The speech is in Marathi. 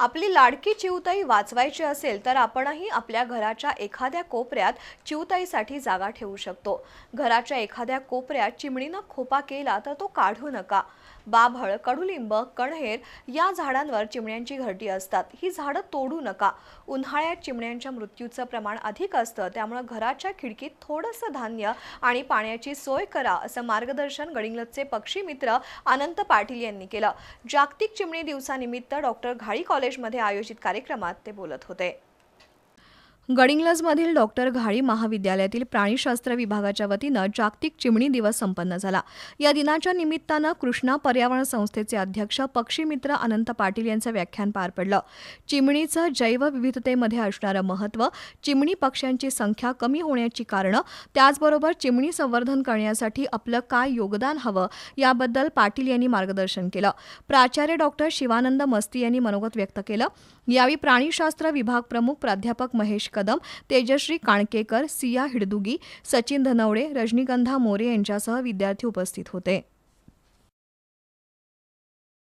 आपली लाडकी चिवताई वाचवायची असेल तर आपणही आपल्या घराच्या एखाद्या कोपऱ्यात चिवताईसाठी जागा ठेवू शकतो. घराच्या एखाद्या कोपऱ्यात चिमणीनं खोपा केला तर तो काढू नका. बाभळ कडुलिंब कणहेर या झाडांवर चिमण्यांची घरटी असतात. ही झाडं तोडू नका. उन्हाळ्यात चिमण्यांच्या मृत्यूचं प्रमाण अधिक असतं त्यामुळे घराच्या खिडकीत थोडंसं धान्य आणि पाण्याची सोय करा असं मार्गदर्शन गडिंगलचे पक्षी मित्र अनंत पाटील यांनी केलं. जागतिक चिमणी दिवसानिमित्त डॉक्टर घाळी कॉलेजमध्ये आयोजित कार्यक्रमात ते बोलत होते. गडिंग्लजमधील डॉक्टर घाळी महाविद्यालयातील प्राणीशास्त्र विभागाच्या वतीनं जागतिक चिमणी दिवस संपन्न झाला. या दिनाच्या निमित्तानं कृष्णा पर्यावरण संस्थेचे अध्यक्ष पक्षीमित्र अनंत पाटील यांचं व्याख्यान पार पडलं. चिमणीचं जैवविविधतेमध्ये असणारं महत्त्व चिमणी पक्ष्यांची संख्या कमी होण्याची कारणं त्याचबरोबर चिमणी संवर्धन करण्यासाठी आपलं काय योगदान हवं याबद्दल पाटील यांनी मार्गदर्शन केलं. प्राचार्य डॉक्टर शिवानंद मस्ती यांनी मनोगत व्यक्त केलं. यावेळी प्राणीशास्त्र विभाग प्रमुख प्राध्यापक महेश कदम तेजश्री काणकेकर सिया हिडदुगी सचिन धनवडे रजनीगंधा मोरे यांच्यासह विद्यार्थी उपस्थित होते.